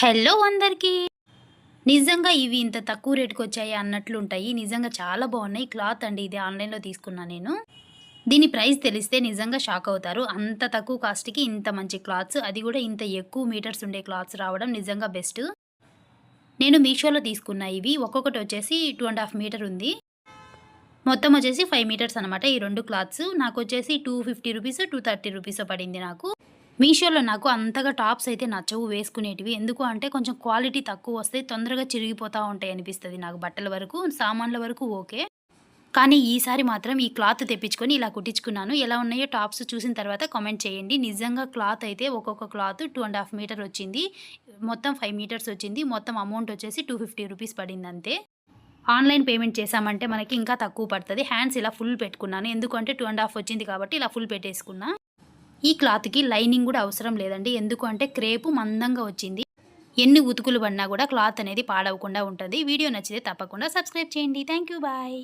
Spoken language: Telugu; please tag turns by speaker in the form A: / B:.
A: హలో అందరికీ. నిజంగా ఇవి ఇంత తక్కువ రేటుకి వచ్చాయి అన్నట్లు ఉంటాయి నిజంగా చాలా బాగున్నాయి. క్లాత్ అండి ఇది ఆన్లైన్లో తీసుకున్నా నేను. దీని ప్రైస్ తెలిస్తే నిజంగా షాక్ అవుతారు. అంత తక్కువ కాస్ట్కి ఇంత మంచి క్లాత్స్ అది కూడా ఇంత ఎక్కువ మీటర్స్ ఉండే క్లాత్స్ రావడం నిజంగా బెస్ట్. నేను మీషోలో తీసుకున్నా ఇవి. ఒక్కొక్కటి వచ్చేసి టూ అండ్ హాఫ్ మీటర్ ఉంది. మొత్తం వచ్చేసి ఫైవ్ మీటర్స్ అనమాట ఈ రెండు క్లాత్స్. నాకు వచ్చేసి two fifty rupees two thirty rupees పడింది నాకు. మీషోలో నాకు అంతగా టాప్స్ అయితే నచ్చవు వేసుకునేటివి. ఎందుకు అంటే కొంచెం క్వాలిటీ తక్కువ వస్తాయి తొందరగా చిరిగిపోతూ ఉంటాయి అనిపిస్తుంది నాకు బట్టల వరకు సామాన్ల వరకు ఓకే. కానీ ఈసారి మాత్రం ఈ క్లాత్ తెప్పించుకొని ఇలా కుట్టించుకున్నాను. ఎలా ఉన్నాయో టాప్స్ చూసిన తర్వాత కామెంట్ చేయండి. నిజంగా క్లాత్ అయితే ఒక్కొక్క cloth two and half meter వచ్చింది. మొత్తం ఫైవ్ మీటర్స్ వచ్చింది. మొత్తం అమౌంట్ వచ్చేసి టూ ఫిఫ్టీ రూపీస్ పడింది అంతే. ఆన్లైన్ పేమెంట్ చేసామంటే మనకి ఇంకా తక్కువ పడుతుంది. హ్యాండ్స్ ఇలా ఫుల్ పెట్టుకున్నాను. ఎందుకంటే టూ అండ్ హాఫ్ వచ్చింది కాబట్టి ఇలా ఫుల్ పెట్టేసుకున్నా. ఈ క్లాత్కి లైనింగ్ కూడా అవసరం లేదండి. ఎందుకు అంటే క్రేపు మందంగా వచ్చింది. ఎన్ని ఉతుకులు పడినా కూడా క్లాత్ అనేది పాడవకుండా ఉంటుంది. వీడియో నచ్చితే తప్పకుండా సబ్స్క్రైబ్ చేయండి. Thank you bye.